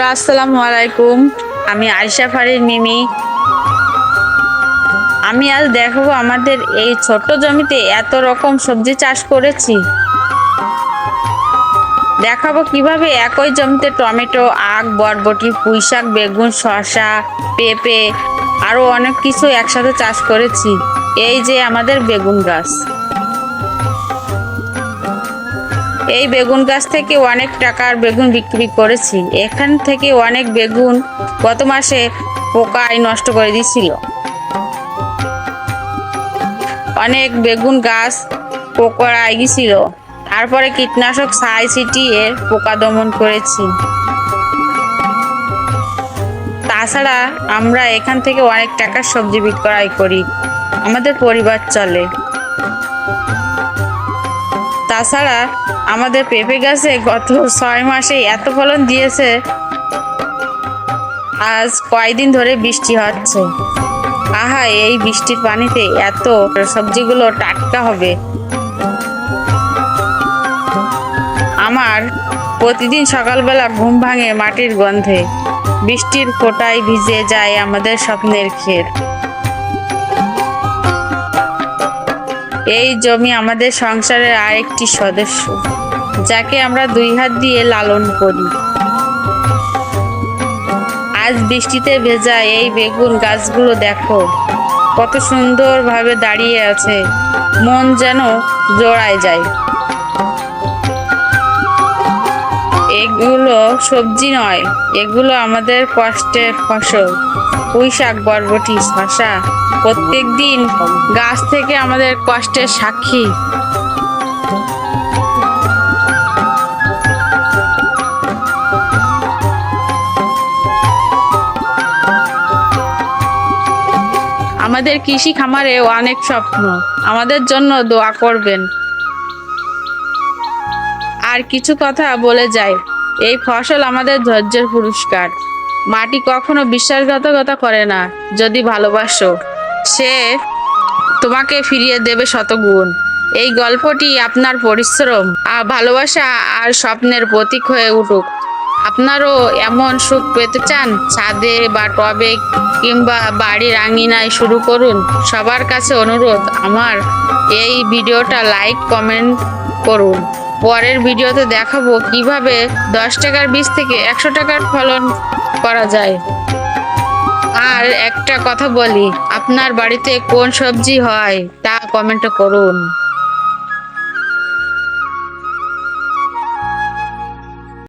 আসসালামু আলাইকুম। আমি আয়শা ফারির মিমি। আমি আজ দেখাবো আমাদের এই ছোট্ট জমিতে এত রকম সবজি চাষ করেছি। দেখাবো কীভাবে একই জমিতে টমেটো, আখ, বরবটি পুঁই শাক বেগুন, শসা, পেঁপে আরও অনেক কিছু একসাথে চাষ করেছি। এই যে আমাদের বেগুন গাছ। এই বেগুন গাছ থেকে অনেক টাকার বেগুন বিক্রি করেছি। এখান থেকে অনেক বেগুন গত মাসে পোকায় নষ্ট করে দিয়েছিল অনেক বেগুন গাছ পোকায় গেছিল। তারপরে কীটনাশক ছাই ছিটিয়ে পোকা দমন করেছি। তাছাড়া আমরা এখান থেকে অনেক টাকার সবজি বিক্রয় করি। আমাদের পরিবার চলে। তাছাড়া আমাদের পেঁপে গাছে গত ছয় মাসে এত ফলন দিয়েছে। আজ কয়দিন ধরে বৃষ্টি হচ্ছে। আহা, এই বৃষ্টির পানিতে এত সবজিগুলো টাটকা হবে। আমার প্রতিদিন সকালবেলা ঘুম ভাঙে মাটির গন্ধে। বৃষ্টির ফোঁটায় ভিজে যায় আমাদের স্বপ্নের ক্ষেত। এই জমি আমাদের সংসারের আরেকটি সদস্য, যাকে আমরা দুই হাত দিয়ে লালন করি। আজ বৃষ্টিতে ভেজা এই বেগুন গাছগুলো দেখো, কত সুন্দরভাবে দাঁড়িয়ে আছে। মন যেন জোড়ায় যায়। এগুলো সবজি নয়, এগুলো আমাদের কষ্টের ফসল। পুঁই শাক, বরবটি শশা প্রত্যেক দিন গাছ থেকে আমাদের কষ্টের সাক্ষী। আমাদের কৃষি খামারে অনেক স্বপ্ন। আমাদের জন্য দোয়া করবেন। আর কিছু কথা বলে যায়। এই ফসল আমাদের ধৈর্যের পুরস্কার। মাটি কখনো বিশ্বাসঘাতকতা করে না, যদি ভালোবাসো। সে তোমাকে ফিরিয়ে দেবে শতগুণ। এই গল্পটি আপনার পরিশ্রম আর ভালোবাসা আর স্বপ্নের প্রতীক হয়ে উঠুক। আপনারও এমন সুখ পেতে চান, ছাদে বা টবে কিংবা বাড়ির আঙিনায় শুরু করুন। সবার কাছে অনুরোধ, আমার এই ভিডিওটা লাইক, কমেন্ট করুন। পরের ভিডিওতে দেখাবো কীভাবে দশ টাকার বীজ থেকে একশো টাকার ফলন করা যায়। আর একটা কথা বলি, আপনার বাড়িতে কোন সবজি হয় তা কমেন্ট করুন।